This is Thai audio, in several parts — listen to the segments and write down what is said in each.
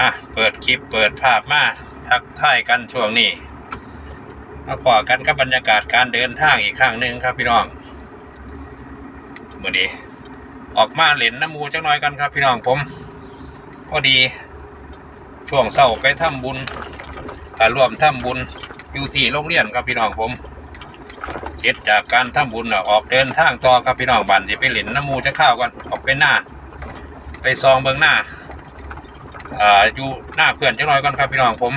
อะ เปิดคลิปเปิดภาพมา ทักทายกันช่วงนี้มาพอกันกับบรรยากาศการเดินทางอีกครั้งหนึ่งครับพี่น้องเมื่อนี้ ออกมาเล่นน้ำมูจักหน่อยกันครับพี่น้องผม พอดี ช่วงเศร้าไปทำบุญอ่ารวมทำบุญอยู่ที่โรงเรียนครับพี่น้องผมเจ็ดจากการทำบุญออกเดินทางต่อครับพี่น้องบันที่ไปเล่นน้ำมูจะข้าวกันออกไปหน้า ไปซองเบื้องหน้า อ่าอยู่หน้าเพื่อนจังหน่อยก่อนครับพี่น้องผม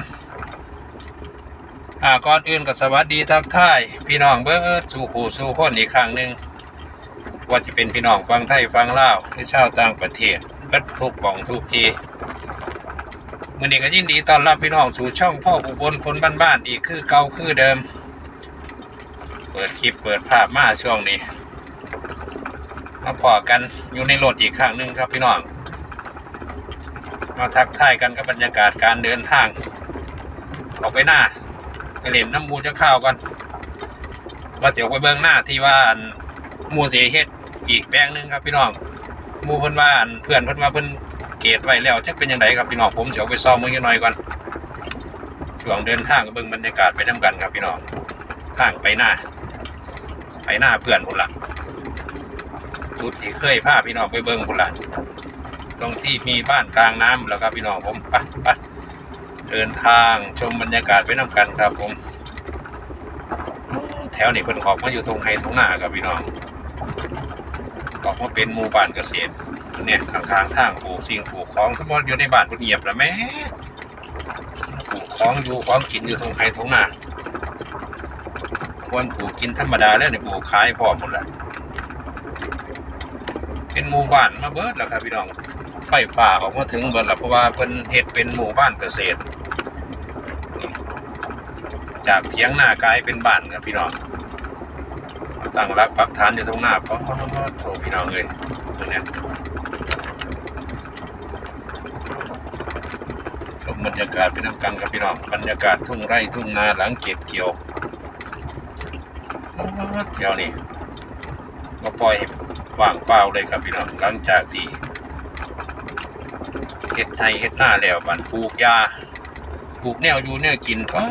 อ่าก่อนอื่นก็สวัสดีทักทายพี่น้องเบิร์ดสู่ขู่สู่คนอีกครั้งหนึ่งว่าจะเป็นพี่น้องฟังไทยฟังลาวหรือชาวต่างประเทศเบิดทุกบ้องทุกทีมื่อนี้ก็ยินดีต้อนรับพี่น้องสู่ช่องพ่ออุบลคนบ้านๆอีกคือเก่าคือเดิม เปิดคลิปเปิดภาพมาช่วงนี้มาพอกันอยู่ในรถอีกครั้งหนึ่งครับพี่น้อง มาทักทายกันกับบรรยากาศการเดินทางออกไปหน้าไปเล่นน้ำมูจะเข้าวกันว่าเดี๋ยวไปเบื้องหน้าที่ว่านมูเสียเฮ็ดอีกแปลงหนึงครับพี่น้องมูเพิ่นว่านเพื่อนเพิ่นว่าเพิ่นเกตไว้แล้วจะเป็นยังไงครับพี่น้องผมเดี๋ยวไปซ้อมมือนิดหน่อยก่อนช่วงเดินทางก็เบิ่งบรรยากาศไปน้ากันครับพี่น้องทางไปหน้า ไปหน้าเพื่อนพุ่นละจุดที่เคยพาพี่น้องไปเบิ่งพุ่นละ ตรงที่มีบ้านกลางน้ำแล้วครับพี่น้องผมไปไปเดินทางชมบรรยากาศไปน้ำกันครับผม แถวนี้เพิ่นออกมาอยู่ตรงไฮตรงหน้าครับพี่น้องออกมาเป็นหมู่บ้านเกษตรเนี่ยข้างๆทางปลูกสิ่งปลูกของสมมติอยู่ในบ้านเพิ่นเงียบแล้วแม่ปลูกของอยู่ของกินอยู่ตรงไฮตรงหน้าควรปลูกกินธรรมดาแล้วเนี่ยปลูกขายพอหมดแล้วเป็นหมู่บ้านมาเบิดแล้วครับพี่น้อง ฟฟ้าออกมาถึงเบิดแล้วเพราะว่าเพิ่นเฮ็ดเป็นหมู่บ้านเกษตร จากเถียงหน้ากลายเป็นบ้านครับพี่น้องมาตั้งรักปักฐานอยู่ตรงหน้าเพราะโถพี่น้องเลยตรงนี้ชมบรรยากาศเป็นน้ำกันครับพี่น้องบรรยากาศทุ่งไร่ทุ่งนาหลังเก็บเกี่ยวเที่ยวนี้ก็ปล่อยให้ว่างเปล่าเลยครับพี่น้องหลังจากที่ เห็ดไทยเห็ดหน้าแล้วบันปลูกยาปลูกแนวอยู่แนวกินก็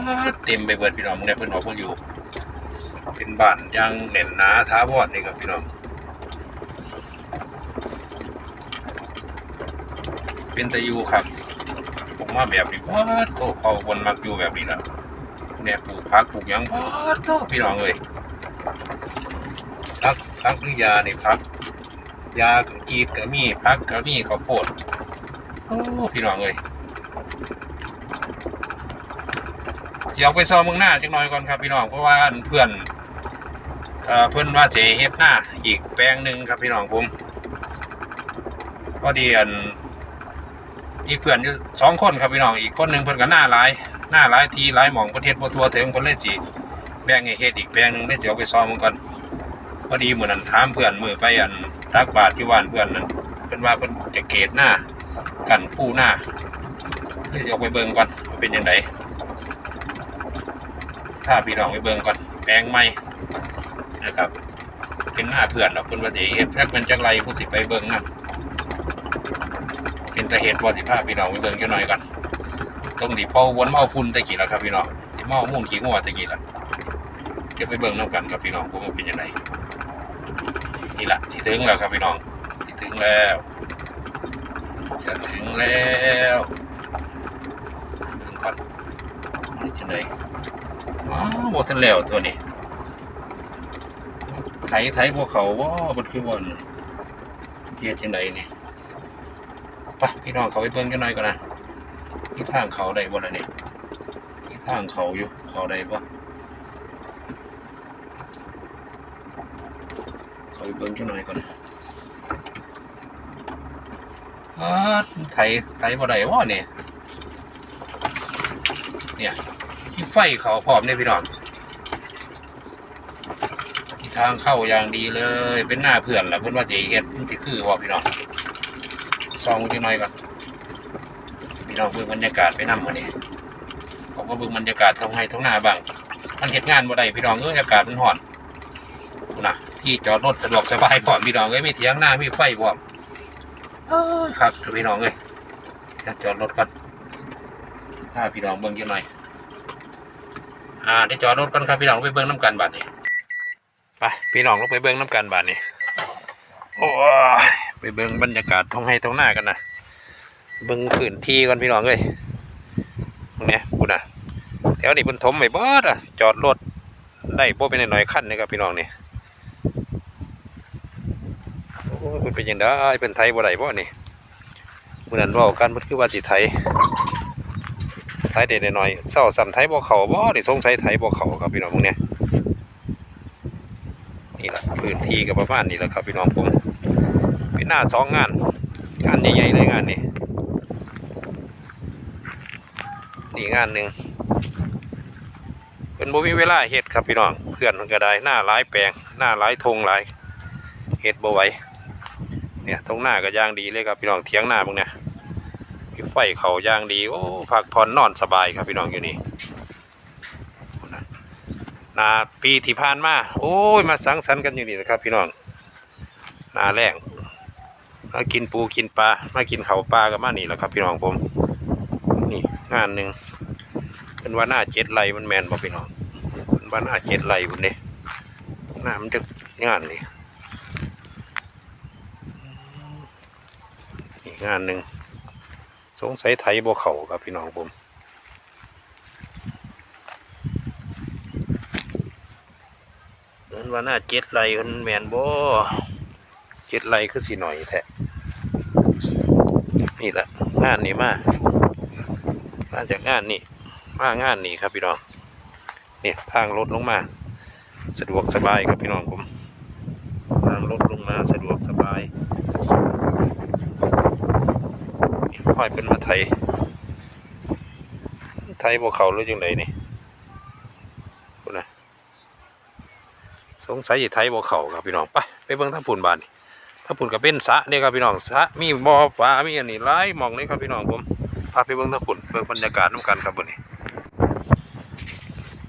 เต็มไปเบิดพี่น้องเนี่ยเพิ่นบอกว่าอยู่ เป็นบ้านยังแน่นหนาท้าวอดนี่ครับพี่น้อง เป็นตะยูครับผมว่าแบบนี้ว้าโตเขาคนมักอยู่แบบนี้นะเนี่ยปลูกพักปลูกยังว้าโตพี่น้องเลยพักพักหรือยานี่พักยากรีดก็มีพักก็มีข้าวโพด โอ้พี่น้องเอ้ยสิเอาไปซ้อมเมืองหน้าจังหน่อยก่อนครับพี่น้องเพราะว่าเพื่อนเอเพื่อนว่าจะเฮ็ดหน้าอีกแปลงหนึ่งครับพี่น้องผมพอดีอันอีกเพื่อนอยู่สองคนครับพี่น้องอีกคนหนึ่งเพิ่อนก็หน้าหลายหน้าหลายทีหลายหมองประเทศบ่ทั่วถึงเพิ่นเลยสิแบ่งให้เฮ็ดอีกแปลงหนึ่งได้เสิเอาไปซ้อมมันก่อนพอดีเหมือนนั้นถามเพื่อนมือไปอันตักบาทที่ว่านเพื่อนนั้นเพื่อนว่าเพื่อนจะเกตหน้า กันผู้หน้าเดี๋ยวจะออกไปเบิ่งก่อนเป็นยังไงถ้าพี่น้องไปเบิ่งก่อนแปลงใหม่นะครับ เป็นหน้าเพื่อนเราเพื่อนว่าจะเฮ็ดแพ็กเป็นจังไรผู้สิไปเบิ่งนะเป็นตะเหตุว่าสิพาพพี่น้องไปเบิ่งจังหน่อยก่อนตรงที่พ่อวนเอาฝุ่นตะกี้แล้วครับพี่น้องที่มาเอามุ่งขี้งัวตะกี้แล้วเดี๋ยวไปเบิ่งน้ำกันครับพี่น้องว่ามันเป็นยังไงนี่แหละที่ถึงแล้วครับพี่น้องที่ถึงแล้ว จะถึงแล้วถึงก่อนนี่จะไหนอ๋อหมดทันแล้วตัวนี้ไถไถพวกเขาว่ามันคือวันเทียที่ไหนนี่ไปพี่น้องเขาไปเบิ่งกันหน่อยก่อนนะที่ทางเขาได้บ่ล่ะนี่ที่ทางเขาอยู่เขาได้บ่เขาไปเบิ่งจังหน่อยก่อนอา ไถไถบ่ได้วะเนี่ยเนี่ยที่ไฟเขาพร้อมเนี่ยพี่น้องที่ทางเข้าอย่างดีเลย เป็นหน้าเพื่อนแหละเพื่อนว่าจะเฮ็ดมันสิคือว่าพี่น้องซองจังหน่อยก่อนพี่น้องเบิ่งบรรยากาศไปนำมาเนี่ยผมก็เบิ่งบรรยากาศทางไห้ทางหน้าบ้างมันเฮ็ดงานบ่ได้พี่น้องเอ้ยอากาศมันร้อนนะที่จอดรถสะดวกสบายพร้อมพี่น้องเอ้ยมีเถียงหน้ามีไฟพร้อม ครับพี่น้องเอ้ยจะจอดรถก่อนพาพี่น้องเบิ่งจังหน่อยอ่าได้จอดรถกันครับพี่น้องไปเบิ่งน้ำกันบัดนี้ไปพี่น้องลงไปเบิ่งน้ำกันบัดนี้โอ้ยไปเบิ่งบรรยากาศท้องให้ท้องหน้ากันนะเบิ่งพื้นที่ก่อนพี่น้องเลยตรงนี้ยพูนะแถวนี้เพิ่นถมไม่เบิดอะจอดรถได้โบ่เป็นหน่อยๆขั้นนี่ครับพี่น้องนี่โอ้ย เพิ่นเป็นยังไงเป็นไทยบ่ได้บ่นี่มื้อนั้นเว้ากันเพิ่นคือว่าสิไทยไทยเด็ดหน่อยเศร้าสัมไทยบ่เขาบ่นี่สงสัยไทยบ่เขาครับพี่น้องพวกเนี้ยนี่แหละพื้นที่ก็ประมาณนี้แหละครับพี่น้องผมเป็นหน้าสองงานงานใหญ่ๆเลยงานนี้นี่งานหนึ่งเป็นบ่มีเวลาเฮ็ดครับพี่น้องเพื่อนมันก็ได้หน้าหลายแปลงหน้าหลายทงหลายเฮ็ดบ่ไหว เนี่ยทงหน้าก็ย่างดีเลยครับพี่น้องเถียงหน้าพวกเนี้ยมีไฟเขาย่างดีโอ้พักผ่อนนอนสบายครับพี่น้องอยู่นี่นาปีที่ผ่านมาโอ้ยมาสังสรรค์กันอยู่นี่นะครับ พี่น้องนาแรงมากินปูกินปลามากินเขาปลากันมานี่แหละครับ พี่น้องผมนี่งานหนึ่งเป็นว่าหน้าเจ็ดไรมันแมนบอกพี่น้องเป็นว่าหน้าเจ็ดไรบุญเนี่ยหน้ามันจะงานนี่ งานหนึ่งสงสัยไทยบ่เข่าครับพี่น้องผมเอิ้นว่าหน้าเจ็ดไหลคนแมนบ่เจ็ดไหลคือสิหน่อยแท้นี่แหละงานนี้มามาจากงานนี้มางานนี้ครับพี่น้องเนี่ยทางรถลงมา สะดวกสบายครับพี่น้องผมทางรถลงมาสะดวกสบาย ห้อยเป็นมาไทยไทยพวกเขาหรือยังไงนี่พูดนะสงสัยจะไทยพวกเขาครับพี่น้องไปไปเบิ่งท่าปุ่นบานนี่ท่าปุ่นกับเป็นสะเนี่ยครับพี่น้องสะมีบ่อปลามีอันนี้หลายหมองเลยครับพี่น้องผมพาไปเบิ่งท่าปุ่นเบิ่งบรรยากาศน้ำกันครับบนนี้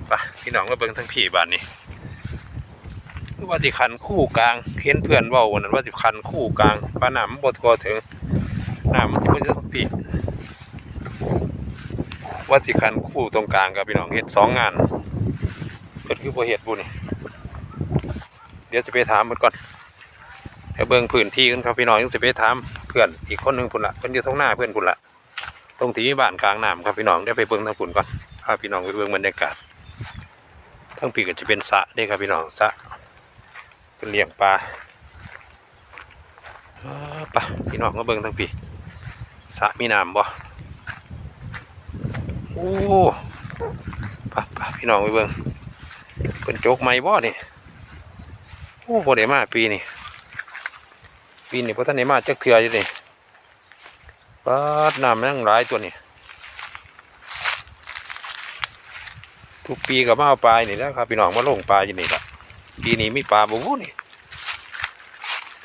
ไปพี่น้องก็เบิ่งทั้งพี่บานนี้ว่าสิคันคู่กลางเห็นเพื่อนว่าวันนั้นว่าสิคันคู่กลางปลาหนำบ่ทัวถึง น้ำมันจะไม่ใช่ทุกปีว่าสิคันคู่ตรงกลางกับพี่น้องเฮ็ดสองงานเกิดคือบ่เฮ็ดบุนี่เดี๋ยวจะไปถามมันก่อนให้เบิ่งพื้นที่กันครับพี่น้องยังจะไปถามเพื่อนอีกคนหนึ่งพุ่นละเพิ่นอยู่ตรงหน้าเพื่อนพุ่นละตรงที่มีบ้านกลางน้ำครับพี่น้องเดี๋ยวไปเบิ่งทางพุ่นก่อนพาพี่น้องไปเบิ่งบรรยากาศทั้งปีก็จะเป็นสะเด้ครับพี่น้องสะเป็นเลี้ยงปลาเออไปพี่น้องก็เบิ่งทั้งปี สระมีน้ำบ่โอ้ปะปะพี่น้องไปเบิ่งเป็นโจกไม้บ่นี่โอ้บ่ได้มาปีนี่ปีนี้บ่ทันได้มาจักเทื่ออยู่นี่ปาดน้ำมันยังหลายตัวนี่ทุกปีก็มาเอาปลานี่แหล้วครับพี่น้องมาลงปลาอยู่นี่ละปีนี้มีปลาบ่วู้นี่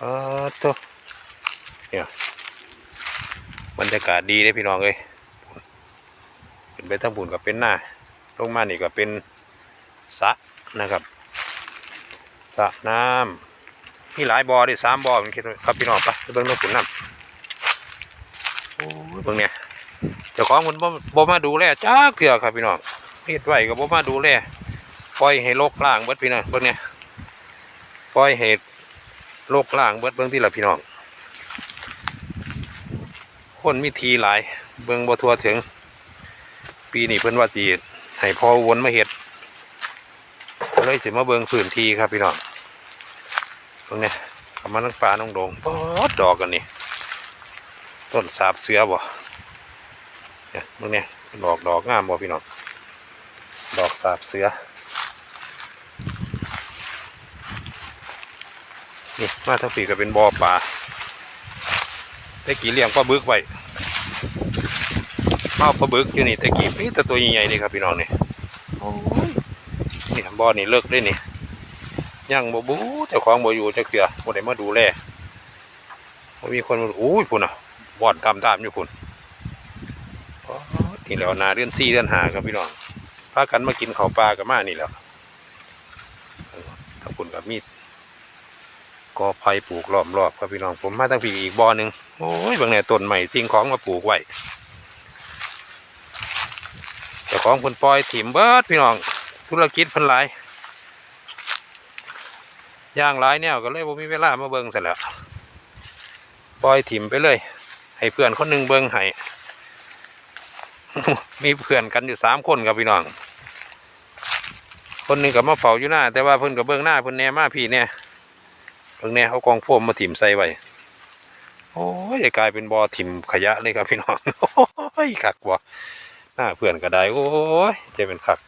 ปาดตัว บรรยากาศดีเลยพี่น้องเลยเป็นไปทั้งบุญกับเป็นหน้าลงมานี่ก็เป็นสระนะครับสระน้ำมีหลายบ่อดิสามบ่อผมคิดว่าครับพี่น้องปไปเบิ่งน้ำปุ่นน้ำโอ้เบิ่งเนี่ยเจ้าของมันบ่บ่มาดูแลจักเถื่อครับพี่น้องเฮ็ดไว้ก็บ่มาดูแลปล่อยให้โลกล่างเบิดพี่น้องเบิ่งเนี่ยปล่อยให้โลกล่างเบิดเบิ่งที่ละพี่น้อง คนมีทีหลาย เบิงบ่ทัวถึง ปีนี้เพิ่นว่าจีให้พอวนมาเฮ็ดก็เลยสิมาเบิงพื้นที่ครับพี่น้องตรงเนี้ยกำมันน้งปลาน้องโดงปอดดอกกันนี่ต้นสาบเสือบ่เนี่ยตรงเนี้ยดอกดอกงามบ่พี่น้องดอกสาบเสือนี่มาทั้งปีก็เป็นบ่อปลา ตะกี้เลี้ยงปลาบึกไว้มาเอาปลาบึกอยู่นี่ตะกี้นี่แต่ตัวใหญ่ๆนี่ครับพี่น้องนี่โอ้ยนี่บ่อนี่เลิกได้นี่ยังบ่บูเจ้าของบ่อยู่จักเกือบ่ได้มาดูแลบ่มีคนโอ้ยพุ่นอะบ่อนตามตามอยู่พุ่นนี่แหล้วนาเดือน4เดือน5ครับพี่น้องพากันมากินข้าวปลากันมานี่แหล้วทั้งพุ่นกับมีด กอไผ่ปลูกล้อมรอบครับพี่น้องผมมาตั้งปีอีกบ่อหนึ่งโอ้ยบางเนี่ยต้นใหม่สิ่งของมาปลูกไว้เจ้าของเพิ่นปล่อยถิ่มเบิดพี่น้องธุรกิจพิ่นหลายย่างหลายแนวก็เลยบ่มีเวลามาเบิ่งซะแล้วปล่อยถิ่มไปเลย ให้เพื่อนคนหนึ่งเบิ่งให้มีเพื่อนกันอยู่สามคนครับพี่น้อง คนหนึ่งก็มาเฝ้าอยู่หน้า แต่ว่าเพิ่อนก็เบิ่งหน้าเพิ่อนแน่มาพี่เนี่ย เบิ่งแหน่เอากองโฟมมาถิ่มใส่ไว้โอ้ยกลายเป็นบ่อถิ่มขยะเลยครับพี่น้องโอ้ยคักวะหน้าเพื่อนก็ได้โอ้ยจะเป็นคัก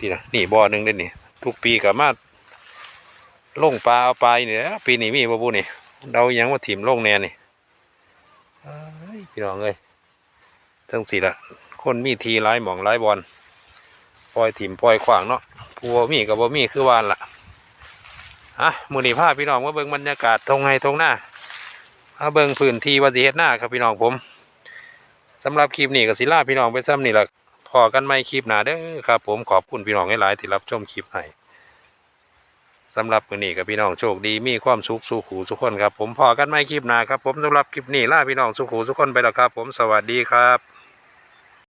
ที่นะนี่บ่อหนึ่งเด้นี่ ทุกปีก็มาลงปลาเอาปลานี่แหละปีนี้มีบ่บุนี่เดายังว่าถิ่มลงแน่นี่พี่น้องเอ้ยทั้งสี่ละคนมีทีร้ายหมองร้ายบอลปล่อยถิ่มปล่อยขวางเนาะผัวมีกับบ่มีคือวานล่ะ อะมือนีผ้าพี่น้องมาเบิ่งบรรยากาศทงไห้ทงหน้ามาเบิ่งพื้นที่วัดสิเฮ็ดหน้าครับพี่น้องผมสำหรับคลิปนี้ก็สิลาพี่น้องไปซ้ำนี่แหละพอกันไม่คลิปหนาเด้อครับ ผมขอบคุณพี่น้องหลายๆที่รับชมคลิปให้สำหรับมือนี้กับพี่น้องโชคดีมีความสุขสุขหูทุกคนครับ ผมพอกันไม่คลิปหนาครับผมสำหรับคลิปนี้ลาพี่น้องสุขหูทุกคนไปแล้วครับ ผมสวัสดีครับ